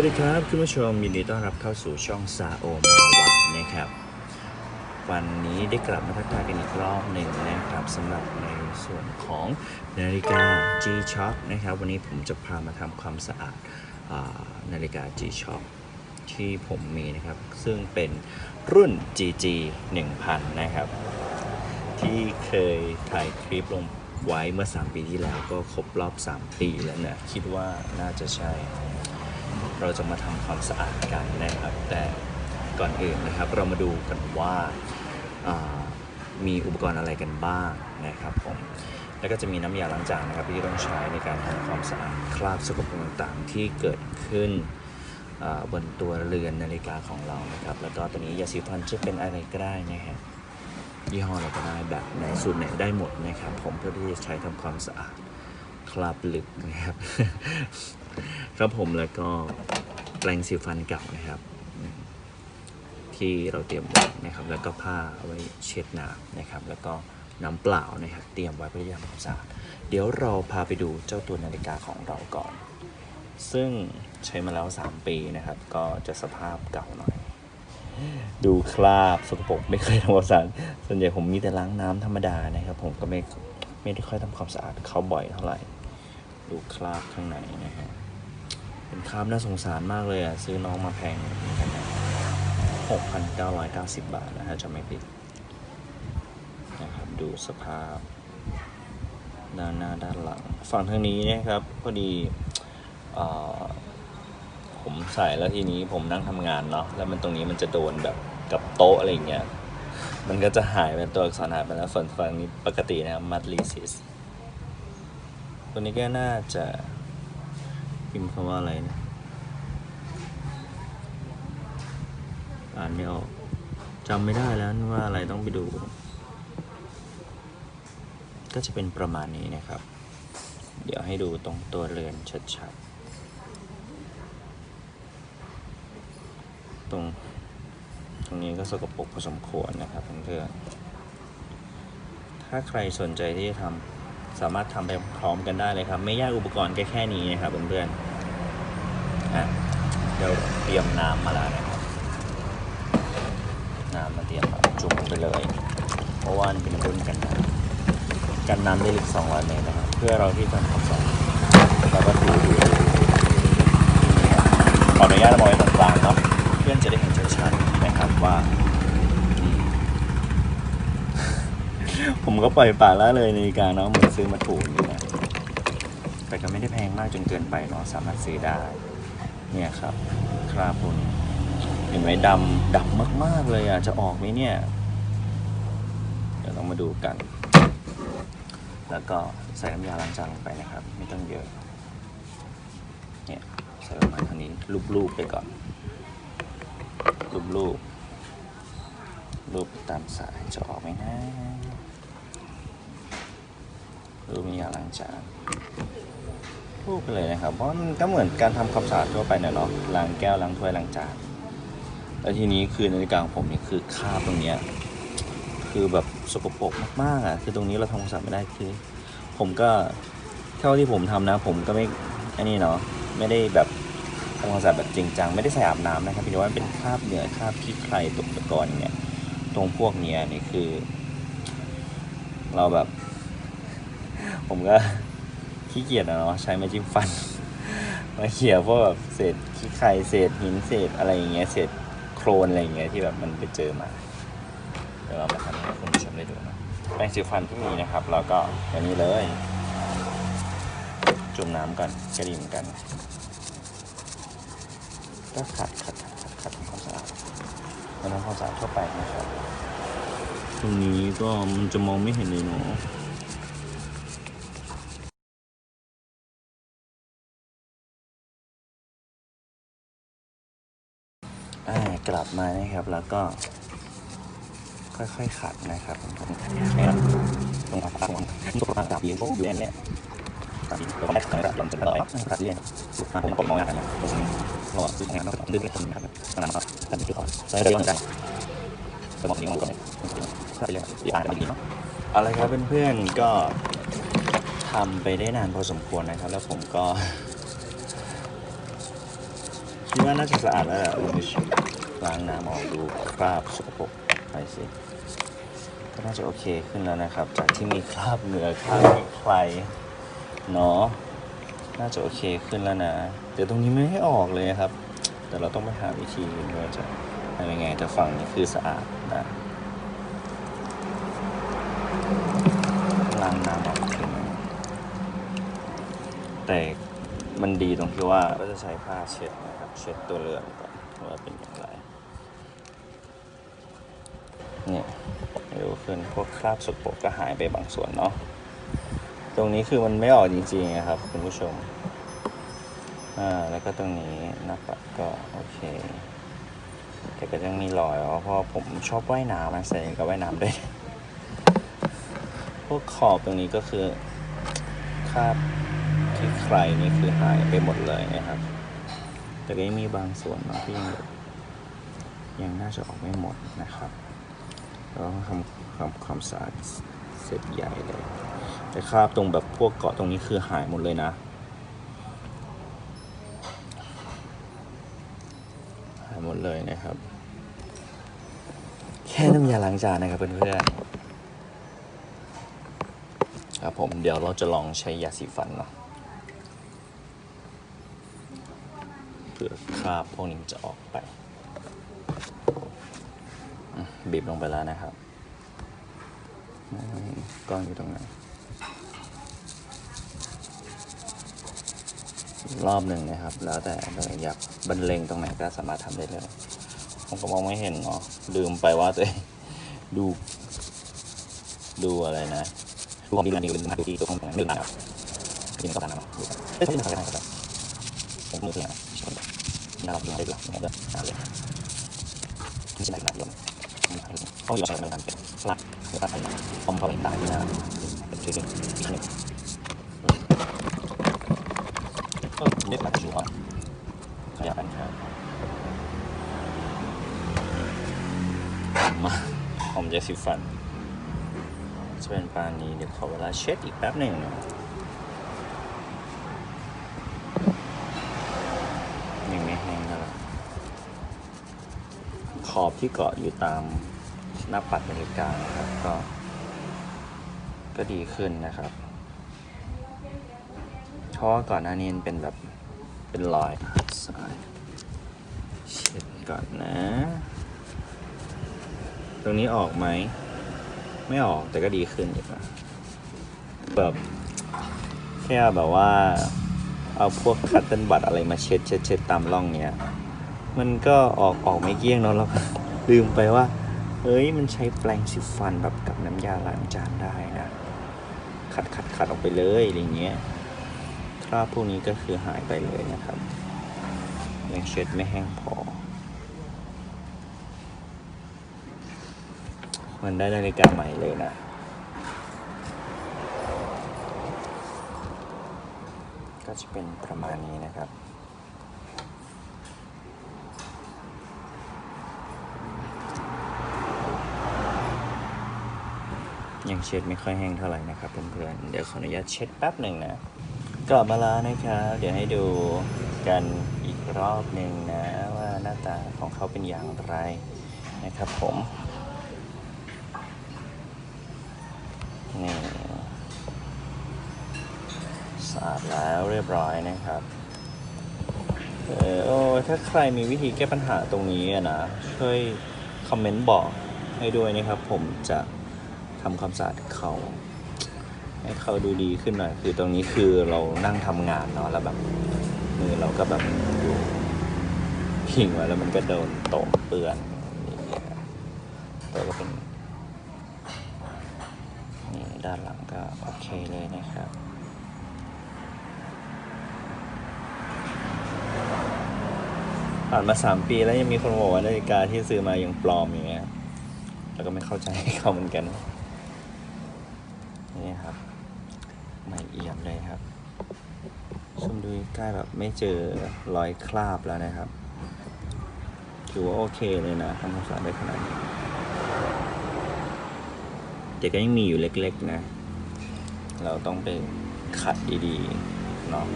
วัสดีครับคุณผู้ชมยินดีต้อนรับเข้าสู่ช่องซาโอมาวัดนะครับ วันนี้ได้กลับมาทักทายกันอีกรอบหนึ่งนะครับสำหรับในส่วนของนาฬิกา G-Shock นะครับ วันนี้ผมจะพามาทำความสะอาดอานาฬิกา G-Shock ที่ผมมีนะครับ ซึ่งเป็นรุ่น GG 1000 นะครับ ที่เคยถ่ายคลิปลงไว้เมื่อ 3 ปีที่แล้วก็ครบรอบ 3 ปีแล้วนะคิดว่าน่าจะใช่ เราจะมาทำความสะอาดกันนะครับ แต่ก่อนอื่นนะครับ เรามาดูกันว่ามีอุปกรณ์อะไรกันบ้างนะครับผมแล้วก็จะมีน้ำยาล้างจานนะครับที่ต้องใช้ในการทำความสะอาดคราบสกปรกต่างๆ ที่เกิดขึ้นบนตัวเรือนนาฬิกาของเรานะครับ แล้วก็ตัวนี้ยาสีฟันจะเป็นอะไรก็ได้นะครับยี่ห้ออะไรก็ได้แบบไหนสูตรไหนได้หมดนะครับ ผมเพื่อที่จะใช้ทำความสะอาดคราบลึกนะครับ ครับผมแล้วก็แปรงสีฟันเก่านะครับ ที่เราเตรียมไว้นะครับ แล้วก็ผ้าเอาไว้เช็ดน้ำนะครับ แล้วก็น้ำเปล่านะครับ เตรียมไว้เพื่อที่จะทำความสะอาดเดี๋ยวเราพาไปดูเจ้าตัวนาฬิกาของเราก่อน ซึ่งใช้มาแล้ว 3 ปีนะครับ ก็จะสภาพเก่าหน่อย ดูคราบสกปรกไม่เคยทำความสะอาดส่วนใหญ่ผมมีแต่ล้างน้ำธรรมดานะครับ ผมก็ไม่ไม่ได้ค่อยทำความสะอาดเขาบ่อยเท่าไหร่ ดูคราบข้างในนะฮะ เป็นคราบน่าสงสารมากเลยอะ ซื้อน้องมาแพงหมือนกันนะหกพันเก้าร้อยเก้าสิบบาทนะฮะจะไม่ผิดนะครับดูสภาพด้านหน้าด้านหลัง ฝั่งทางนี้นะครับพอดีผมใส่แล้วทีนี้ผมนั่งทำงานเนาะแล้วมันตรงนี้มันจะโดนแบบกับโต๊ะอะไรเงี้ยมันก็จะหายเป็นตัวอักษรหายไปแล้วส่วนฝั่งนี้ปกตินะครับมัดลีซิสตัวนี้ก็น่าจะ พิมพ์คำว่าอะไรนะ อ่านไม่ออกจำไม่ได้แล้วว่าอะไรต้องไปดู ก็จะเป็นประมาณนี้นะครับ เดี๋ยวให้ดูตรงตัวเรือนชัดๆ ตรง ตรงนี้ก็สกปรกพอสมควรนะครับเพื่อนๆถ้าใครสนใจที่จะทำ สามารถทำไปพร้อมกันได้เลยครับ ไม่ยากอุปกรณ์แค่แค่นี้นะครับเพื่อนๆอะเดี๋ยวเตรียมน้ำมาแล้วนะครับน้ำมาเตรียมจุ่มไปเลย เพราะว่าเป็นรุ่นกันน้ำกันน้ำได้ลึก200เมตรนะครับ เพื่อเราที่จะทำสอาดแล้วก็ถูถูขออนุญาตเอาไว้ตรงกลางเนาะเพื่อนจะได้เห็นชัดๆนะครับว่า ผมก็ปล่อยปละละเลยนาฬิกาเนาะเหมือนซื้อมาถูกนี่นะแต่ก็ไม่ได้แพงมากจนเกินไปเนาะสามารถซื้อได้เนี่ยครับคราบพวกนี้เห็นไหมดำดำมากๆเลยอะจะออกไหมเนี่ย เดี๋ยวต้องมาดูกัน แล้วก็ใส่น้ำยาล้างจานลงไปนะครับ ไม่ต้องเยอะเนี่ยใส่ประมาณเท่านี้ลูบๆไปก่อนรูปรูปรูปตามสายจะออกไหมนะ รูปมีอย่างล้างจานรูปไปเลยนะครับ เพราะมันก็เหมือนการทำความสะอาดทั่วไปเนี่ยเนาะล้างแก้วล้างถ้วยล้างจานแล้วทีนี้คือนาฬิกาของผมเนี่ยคือคราบตรงเนี้ยคือแบบสกปรกมากๆอะคือตรงนี้เราทำความสะอาดไม่ได้คือ ผมก็เท่าที่ผมทำนะ ผมก็ไม่อันนี้เนาะไม่ได้แบบทำความสะอาดแบบจริงจังไม่ได้ใส่อาบน้ำนะครับพี่ว่าเป็นคราบเหงื่อคราบขี้ใครตกตะกอนเงี้ยตรงพวกเนี้ยนี่คือ เราแบบ ผมก็ขี้เกียจอะเนาะใช้ไม้จิ้มฟัน มาเขี่ยพวกแบบเศษขี้ใครเศษหินเศษอะไรอย่างเงี้ยเศษโครนอะไรอย่างเงี้ยที่แบบมันไปเจอมาเดี๋ยวเรามาทำให้คุณผู้ชมได้ดูนะแปรงสีฟันที่มีนะครับแล้วก็อย่างนี้เลย จุ่มน้ำก่อนก็ดีเหมือนกันก็ขัดขัดขัดขัดขัดทำความสะอาดทำความสะอาดทั่วไปนะครับ ตรงนี้ก็มันจะมองไม่เห็นเลยเนาะ กลับมานะครับ แล้วก็ ค่อยๆขัดนะครับผมเนี่ยตรงอัปากของตัวอัปากเย็นโอ้ยเนี่ยตัดตัวแรกของเราลงจะต่อยตัดเรียผมผมมองงานนะผมก็ซื้องานแล้วดึงให้คนนะครับขนนั้นตัดไปก่อนใช้เรื่องกันสมองนี้มันก็ใช่เลยที่อ่านกันดีเนาะอาละครับเพื่อนๆก็ทำไปได้นานพอสมควรนะครับ แล้วผมก็คิดว่าน่าจะสะอาดแล้วแหละ ล้างน้ำออกดูคราบสกปรกไปสิก็น่าจะโอเคขึ้นแล้วนะครับ จากที่มีคราบเหงื่อคราบมีใครเนาะน่าจะโอเคขึ้นแล้วนะเดี๋ยวตรงนี้ไม่ให้ออกเลยครับ แต่เราต้องไปหาวิธีว่าจะทำยังไงแต่ฝั่งนี้คือสะอาดนะล้างน้ำออกทีนึงแต่มันดีตรงที่ว่าเราจะใช้ผ้าเช็ดนะครับ เช็ดตัวเรือนก่อนว่าเป็นอย่างไร เนี่ยเร็ว ขึ้น พวกคราบสกปรกก็หายไปบางส่วนเนาะ ตรงนี้คือมันไม่ออกจริงๆนะครับคุณผู้ชม อ่า แล้วก็ตรงนี้น้าปัดก็โอเคแต่ก็ยังมีรอยเพราะผมชอบว่ายน้ำนะใส่กับว่ายน้ำด้วย พวกขอบตรงนี้ก็คือคราบที่ใครนี่คือหายไปหมดเลยนะครับ แต่ก็ยังมีบางส่วนเนาะที่ยังยังน่าจะออกไม่หมดนะครับ แล้วทำความความสะอาดเสร็จใหญ่เลยแต่คราบตรงแบบพวกเกาะตรงนี้คือหายหมดเลยนะหายหมดเลยนะครับ แค่น้ำยาล้างจานนะครับเพื่อนๆครับผมเดี๋ยวเราจะลองใช้ยาสีฟันเนาะเพื่อคราบพวกนี้มันจะออกไป บีบลงไปแล้วนะครับก้อนอยู่ตรงไหนรอบหนึ่งนะครับ แล้วแต่เราอยากบรรเลงตรงไหนก็สามารถทำได้เลยผมก็มองไม่เห็นเนาะลืมไปว่าตัวเองดู ดูอะไรนะดูของดีงานดีลืมมาดูที่ตัวของหนึ่งนะครับยินก็ตามนะดูกันเอ้ยเขาจะทำอะไรกันครับผมมือเสียนะชนน่ารักดีเลยหรอผมจะหาเลยไม่ใช่ไหนน เขาอยู่ใช้นการเก็บสลักหรืออะไรพอมเขาเห็นตายที่หน้าเป็นชื่อหนึ่งอีกหนึ่งก็เรียกหลักชัวร์ขยับกันครับมาผมจะสิฟันจะเป็นปานนี้เดี๋ยวขอเวลาเช็ดอีกแป๊บหนึ่งนะยังไม่แห้งเท่าไหร่ ข อบที่เกาะอยู่ตามหน้าปัดนาฬิกานะครับก็ ก็ดีขึ้นนะครับเพราะว่าก่อนหน้านี้เป็นแบบเป็นรอยสายเช็ดก่อนนะ ตรงนี้ออกไหม ไม่ออกแต่ก็ดีขึ้นอีกนะแบบแค่แบบว่า เอาพวกคัตเติลบัตอะไรมาเช็ดเช็ดเช็ดตามร่องเนี้ย มันก็ออกออกไม่เกี้ยงเนาะเราลืมไปว่าเฮ้ยมันใช้แปรงสีฟันแบบกับน้ำยาล้างจานได้นะ ขัดขัดขัดออกไปเลยอะไรเงี้ยคราบพวกนี้ก็คือหายไปเลยนะครับยังเช็ดไม่แห้งพอ มันได้นาฬิกาใหม่เลยนะก็จะเป็นประมาณนี้นะครับ ยังเช็ดไม่ค่อยแห้งเท่าไหร่นะครับเพื่อนๆเดี๋ยวขออนุญาตเช็ดแป๊บหนึ่งนะกลับมาแล้วนะครับเดี๋ยวให้ดูกันอีกรอบหนึ่งนะว่าหน้าตาของเขาเป็นอย่างไรนะครับผมนี่สะอาดแล้วเรียบร้อยนะครับเออโอ้ถ้าใครมีวิธีแก้ปัญหาตรงนี้นะช่วยคอมเมนต์บอกให้ด้วยนะครับผมจะ ทำความสะอาดเขาให้เขาดูดีขึ้นหน่อย คือตรงนี้คือเรานั่งทำงานเนาะแล้วแบบมือเราก็แบบอยู่พิงไว้แล้วมันก็โดนโต๊ะเปื้อนตัวก็เป็นนี่ด้านหลังก็โอเคเลยนะครับผ่านมาสามปีแล้วยังมีคนบอกว่านาฬิกาที่ซื้อมายังปลอมอย่างเงี้ยแล้วก็ไม่เข้าใจเขาเหมือนกัน ครับไม่เอี่ยมเลยครับชมดูใกล้แบบไม่เจอรอยคราบแล้วนะครับถือว่าโอเคเลยนะทำความสะอาดได้ขนาดนี้แต่ก็ยังมีอยู่เล็กๆนะ เราต้องไปขัดดีๆเนาะ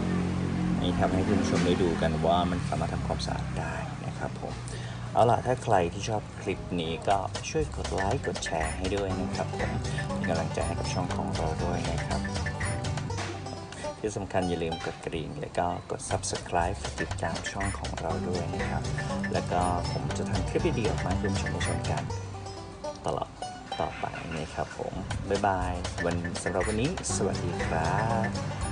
นี่ทำให้คุณผู้ชมได้ดูกันว่ามันสามารถทำความสะอาดได้นะครับผมเอาล่ะ ถ้าใครที่ชอบคลิปนี้ก็ช่วยกดไลค์ กดแชร์ให้ด้วยนะครับผม กำลังใจให้กับช่องของเราด้วยนะครับ ที่สำคัญอย่าลืมกดกระดิ่งแล้วก็กด subscribe ติดตามช่องของเราด้วยนะครับ แล้วก็ผมจะทำคลิปดีๆออกมาให้คุณผู้ชมได้ชมกัน ตลอดต่อไปนะครับผม บ๊ายบาย วันสำหรับวันนี้ สวัสดีครับ